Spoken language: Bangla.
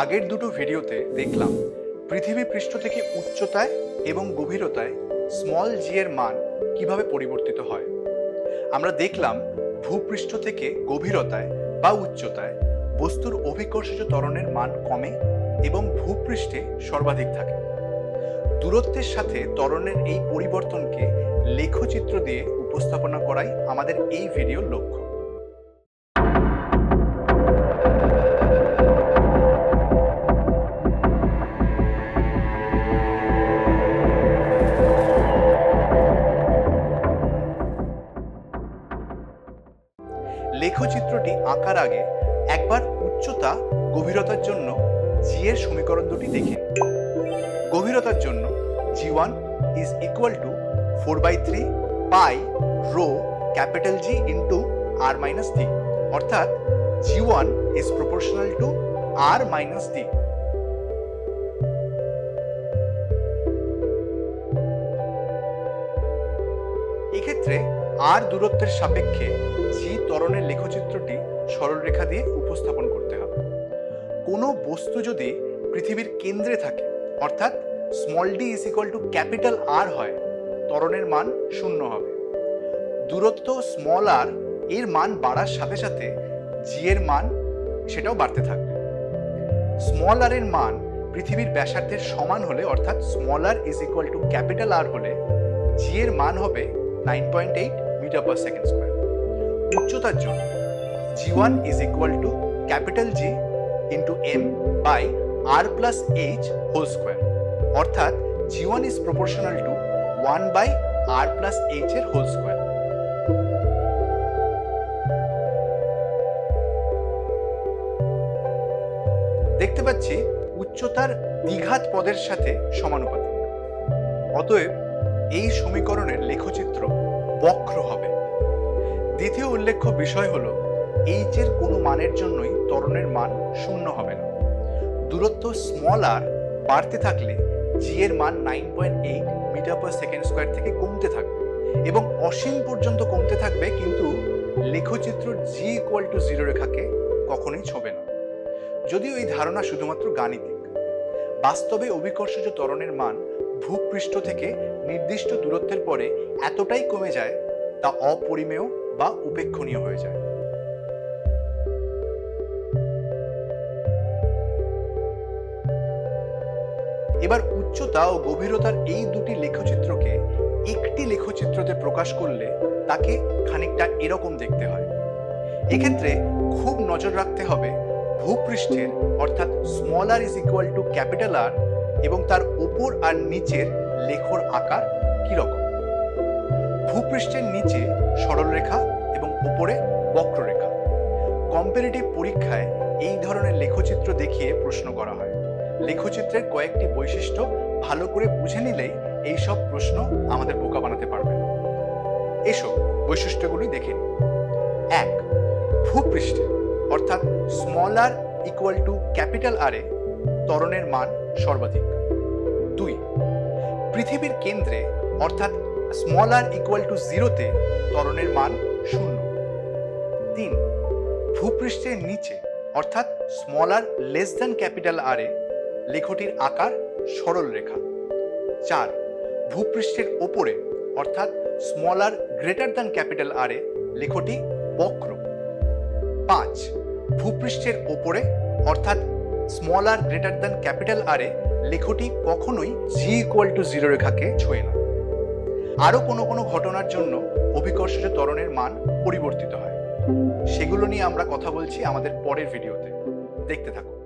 আগের দুটো ভিডিওতে দেখলাম, পৃথিবী পৃষ্ঠ থেকে উচ্চতায় এবং গভীরতায় স্মল জি এর মান কীভাবে পরিবর্তিত হয়। আমরা দেখলাম ভূপৃষ্ঠ থেকে গভীরতায় বা উচ্চতায় বস্তুর অভিকর্ষজ ত্বরণের মান কমে এবং ভূপৃষ্ঠে সর্বাধিক থাকে। দূরত্বের সাথে ত্বরণের এই পরিবর্তনকে লেখচিত্র দিয়ে উপস্থাপনা করাই আমাদের এই ভিডিওর লক্ষ্য। লেখচিত্রটি আঁকার আগে একবার উচ্চতা, গভীরতার জন্য জি এর সমীকরণ দুটি দেখে গভীরতার জন্য G one is equal to four by three pi rho capital G into R minus D অর্থাৎ G one is proportional to R minus D এক্ষেত্রে আর দূরত্বের সাপেক্ষে জি ত্বরণের লেখচিত্রটি সরলরেখা দিয়ে উপস্থাপন করতে হবে। কোনো বস্তু যদি পৃথিবীর কেন্দ্রে থাকে, অর্থাৎ small D is equal to capital R হয়, ত্বরণের মান শূন্য হবে। দূরত্ব স্মল আর এর মান বাড়ার সাথে সাথে জি এর মান সেটাও বাড়তে থাকবে। স্মল আর এর মান পৃথিবীর ব্যাসার্ধের সমান হলে, অর্থাৎ small R is equal to capital R হলে জি এর মান হবে nine point eight metre per second square উচ্চতার জন্য G one is equal to capital G into M by R plus H whole square অর্থাৎ G one is proportional to one by R plus H এর হোল স্কোয়ার দেখতে পাচ্ছি উচ্চতার দ্বিঘাত পদের সাথে সমানুপাতিক। অতএব এই সমীকরণের লেখচিত্র বক্র হবে। দ্বিতীয় উল্লেখ্য বিষয় হলো এইচ এর কোনো মানের জন্যই ত্বরণের মান শূন্য হবে না। দূরত্ব স্মল আর বাড়তে থাকলে জি এর মান nine point eight metre per second square থেকে কমতে থাকবে এবং অসীম পর্যন্ত কমতে থাকবে কিন্তু লেখচিত্র জি ইকুয়াল টু জিরো রেখাকে কখনোই ছোবে না। যদিও এই ধারণা শুধুমাত্র গাণিতিক। বাস্তবে অভিকর্ষজ ত্বরণের মান ভূপৃষ্ঠ থেকে নির্দিষ্ট দূরত্বের পরে এতটাই কমে যায় তা অপরিমেয় বা উপেক্ষণীয় হয়ে যায়। এবার উচ্চতা ও গভীরতার এই দুটি লেখচিত্রকে একটি লেখচিত্রতে প্রকাশ করলে তাকে খানিকটা এরকম দেখতে হয়। এক্ষেত্রে খুব নজর রাখতে হবে ভূপৃষ্ঠের, অর্থাৎ small R is equal to capital R এবং তার উপর আর নিচের লেখর আকার কীরকম? ভূপৃষ্ঠের নিচে সরলরেখা এবং উপরে বক্ররেখা। কম্পারেটিভ পরীক্ষায় এই ধরনের লেখচিত্র দেখিয়ে প্রশ্ন করা হয়। লেখচিত্রের কয়েকটি বৈশিষ্ট্য ভালো করে বুঝে নিলেই এই সব প্রশ্ন আমাদের বোকা বানাতে পারবে। এসব বৈশিষ্ট্যগুলি দেখে এক, ভূপৃষ্ঠে, অর্থাৎ small R equal to capital আরে ত্বরণের মান সর্বাধিক। দুই, পৃথিবীর কেন্দ্রে, অর্থাৎ স্মল আর ইকুয়াল টু জিরোতে ত্বরণের মান শূন্য। তিন, ভূপৃষ্ঠের নিচে, অর্থাৎ small R less than capital আরে লেখটির আকার সরল রেখা। চার, ভূপৃষ্ঠের ওপরে, অর্থাৎ small R greater than capital আরে লেখটি বক্র। পাঁচ, ভূপৃষ্ঠের ওপরে, অর্থাৎ small R greater than capital R এ লেখটি কখনোই জি ইকুয়াল টু জিরো রেখাকে ছোঁয় না। আরও কোনো কোনো ঘটনার জন্য অভিকর্ষজ ত্বরণের মান পরিবর্তিত হয়। সেগুলো নিয়ে আমরা কথা বলছি আমাদের পরের ভিডিওতে। দেখতে থাকুন।